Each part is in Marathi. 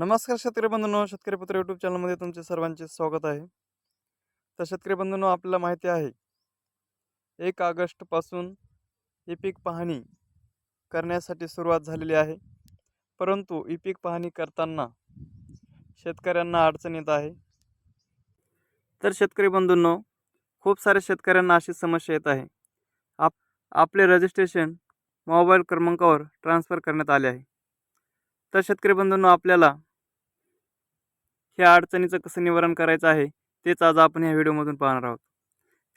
नमस्कार शेतकरी बंधूंनो शेतकरी पुत्र यूट्यूब चॅनलमध्ये तुमचे सर्वांचे स्वागत आहे. तर शेतकरी बंधूंनो आपल्याला माहिती आहे एक ऑगस्टपासून ई पीक पाहणी करण्यासाठी सुरुवात झालेली आहे. परंतु ई पीक पाहणी करताना शेतकऱ्यांना अडचण येत आहे. तर शेतकरी बंधूंनो खूप साऱ्या शेतकऱ्यांना अशी समस्या येत आहे. आप आपले रजिस्ट्रेशन मोबाईल क्रमांकावर ट्रान्स्फर करण्यात आले आहे. तर शेतकरी बंधूंनो आपल्याला ह्या अडचणीचं कसं निवारण करायचं आहे तेच आज आपण ह्या व्हिडिओमधून पाहणार आहोत.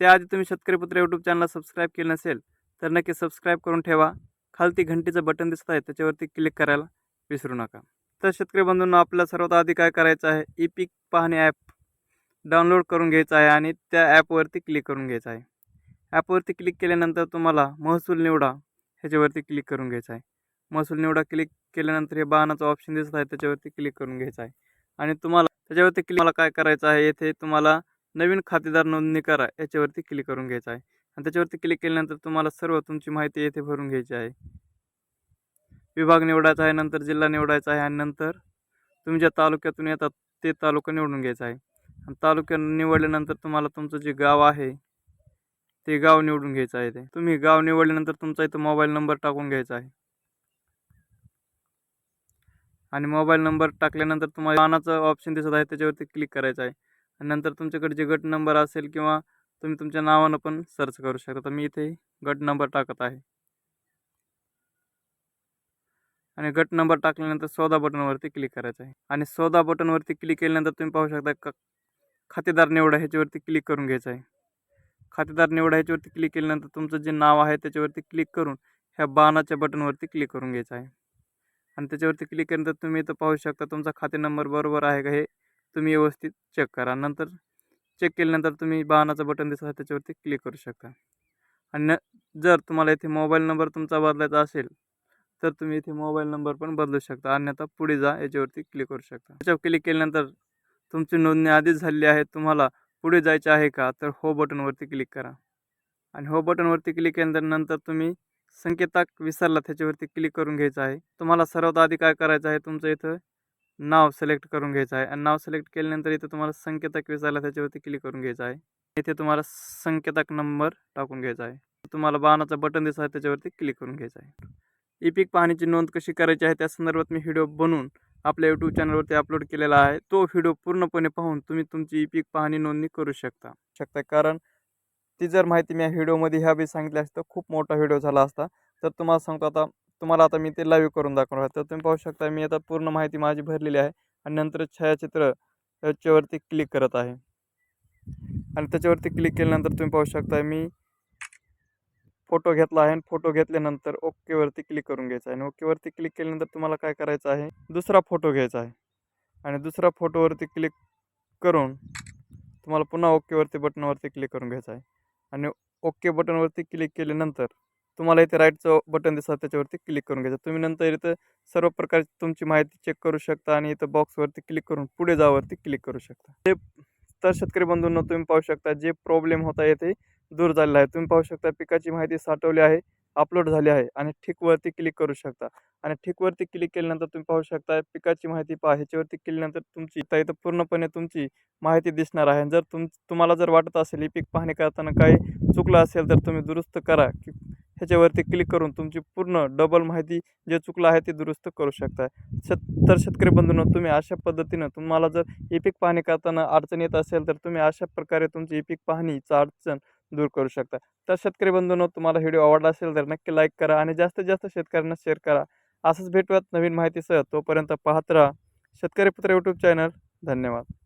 त्याआधी तुम्ही शेतकरी पुत्र यूट्यूब चॅनलला सबस्क्राईब केलं नसेल तर नक्की सबस्क्राईब करून ठेवा. खालती घंटीचं बटन दिसत आहे त्याच्यावरती क्लिक करायला विसरू नका. तर शेतकरी बंधूंना आपल्याला सर्वात आधी काय करायचं आहे ई पीक पाहणे ॲप डाउनलोड करून घ्यायचं आहे आणि त्या ॲपवरती क्लिक करून घ्यायचं आहे. ॲपवरती क्लिक केल्यानंतर तुम्हाला महसूल निवडा ह्याच्यावरती क्लिक करून घ्यायचं आहे. महसूल निवडा क्लिक केल्यानंतर हे बाणाचं ऑप्शन दिसत आहे त्याच्यावरती क्लिक करून घ्यायचं आहे. आणि तुम्हाला त्याच्यावरती क्लिक मला काय करायचं आहे येथे तुम्हाला नवीन खातेदार नोंदणी करा याच्यावरती क्लिक करून घ्यायचं आहे. आणि त्याच्यावरती क्लिक केल्यानंतर तुम्हाला सर्व तुमची माहिती येथे भरून घ्यायची आहे. विभाग निवडायचा आहे नंतर जिल्हा निवडायचा आहे आणि नंतर तुम्ही ज्या तालुक्यातून येतात ते तालुका निवडून घ्यायचा आहे. आणि तालुक्या निवडल्यानंतर तुम्हाला तुमचं जे गाव आहे ते गाव निवडून घ्यायचं आहे ते. तुम्ही गाव निवडल्यानंतर तुमचा इथं मोबाईल नंबर टाकून घ्यायचा आहे. आणि मोबाईल नंबर टाकल्यानंतर तुम्हाला पानाचं ऑप्शन दिसत आहे त्याच्यावरती क्लिक करायचं आहे. आणि नंतर तुमच्याकडे जे गट नंबर असेल किंवा तुम्ही तुमच्या नावानं पण सर्च करू शकता. तर मी इथे गट नंबर टाकत आहे. आणि गट नंबर टाकल्यानंतर सौदा बटनवरती क्लिक करायचं आहे. आणि सौदा बटनवरती क्लिक केल्यानंतर तुम्ही पाहू शकता का खातेदार निवडा ह्याच्यावरती क्लिक करून घ्यायचं आहे. खातेदार निवडा ह्याच्यावरती क्लिक केल्यानंतर तुमचं जे नाव आहे त्याच्यावरती क्लिक करून ह्या बाणाच्या बटनवरती क्लिक करून घ्यायचं आहे. आणि त्याच्यावरती क्लिक केल्यानंतर तुम्ही इथं पाहू शकता तुमचा खाते नंबर बरोबर आहे का हे तुम्ही व्यवस्थित चेक करा. नंतर चेक केल्यानंतर तुम्ही बाणाचं बटन दिसत त्याच्यावरती क्लिक करू शकता. आणि न जर तुम्हाला इथे मोबाईल नंबर तुमचा बदलायचा असेल तर तुम्ही इथे मोबाईल नंबर पण बदलू शकता. अन्यथा पुढे जा याच्यावरती क्लिक करू शकता. त्याच्यावर क्लिक केल्यानंतर तुमची नोंदणी आधीच झालेली आहे तुम्हाला पुढे जायचे आहे का तर हो बटनवरती क्लिक करा. आणि हो बटनवरती क्लिक केल्यानंतर नंतर तुम्ही संकेताक विसरला त्याच्यावरती क्लिक करून घ्यायचं आहे. तुम्हाला सर्वात आधी काय करायचं आहे तुमचं इथं नाव सिलेक्ट करून घ्यायचं आहे. आणि नाव सिलेक्ट केल्यानंतर इथं तुम्हाला संकेतक विसरला त्याच्यावरती क्लिक करून घ्यायचं आहे. इथे तुम्हाला संकेतक नंबर टाकून घ्यायचा आहे. तुम्हाला बाणाचं बटन दिसत आहे त्याच्यावरती क्लिक करून घ्यायचं आहे. ई पीक पाहण्याची नोंद कशी करायची आहे त्या संदर्भात मी व्हिडिओ बनवून आपल्या यूट्यूब चॅनलवरती अपलोड केलेला आहे. तो व्हिडिओ पूर्णपणे पाहून तुम्ही तुमची ई पीक पाहणी नोंदणी करू शकता. शकता. कारण ती जर माहिती मी या व्हिडिओमध्ये ह्या बी सांगितली असतं खूप मोठा व्हिडिओ झाला असता. तर तुम्हाला सांगतो आता तुम्हाला आता मी ते लाईव्ह करून दाखवणार आहे. तर तुम्ही पाहू शकता मी आता पूर्ण माहिती माझी भरलेली आहे आणि नंतर छायाचित्र याच्यावरती क्लिक करत आहे. आणि त्याच्यावरती क्लिक केल्यानंतर तुम्ही पाहू शकता मी फोटो घेतला आहे आणि फोटो घेतल्यानंतर ओकेवरती क्लिक करून घ्यायचा आहे. आणि ओकेवरती क्लिक केल्यानंतर तुम्हाला काय करायचं आहे? दुसरा फोटो घ्यायचा आहे. आणि दुसरा फोटोवरती क्लिक करून तुम्हाला पुन्हा ओकेवरती बटनवरती क्लिक करून घ्यायचं आहे. आणि ओके बटनवरती क्लिक केल्यानंतर तुम्हाला इथे राईटचं बटन दिसतात त्याच्यावरती क्लिक करून घ्यायचं. तुम्ही नंतर इथं सर्व प्रकारची तुमची माहिती चेक करू शकता आणि इथं बॉक्सवरती क्लिक करून पुढे जावरती क्लिक करू शकता. ते तर शेतकरी बंधूंना तुम्ही पाहू शकता जे प्रॉब्लेम होता येथे दूर झालेला आहे. तुम्ही पाहू शकता पिकाची माहिती साठवली आहे. अपलोड झाली आहे आणि ठीकवरती क्लिक करू शकता. आणि ठीकवरती क्लिक केल्यानंतर तुम्ही पाहू शकता पिकाची माहिती पहा. ह्याच्यावरती केल्यानंतर तुमची इथं इथं पूर्णपणे तुमची माहिती दिसणार आहे. जर तुम तुम्हाला जर वाटत असेल ही पीक पाहणी करताना काही चुकलं असेल तर तुम्ही दुरुस्त करा. की ह्याच्यावरती क्लिक करून तुमची पूर्ण डबल माहिती जे चुकलं आहे ते दुरुस्त करू शकता शेत तर शेतकरी बंधूंनो तुम्ही अशा पद्धतीनं तुम्हाला जर ई पीक पाहणी करताना अडचण येत असेल तर तुम्ही अशा प्रकारे तुमची ई पीक पाहणीचा अडचण दूर करू शकता. तर शेतकरी बंधूंनो तुम्हाला व्हिडिओ आवडला असेल तर नक्की लाईक करा आणि जास्तीत जास्त शेतकऱ्यांना शेअर करा. असंच भेटूयात नवीन माहितीसह. तोपर्यंत पाहत राहा. शेतकरी पुत्र यूट्यूब चॅनल. धन्यवाद.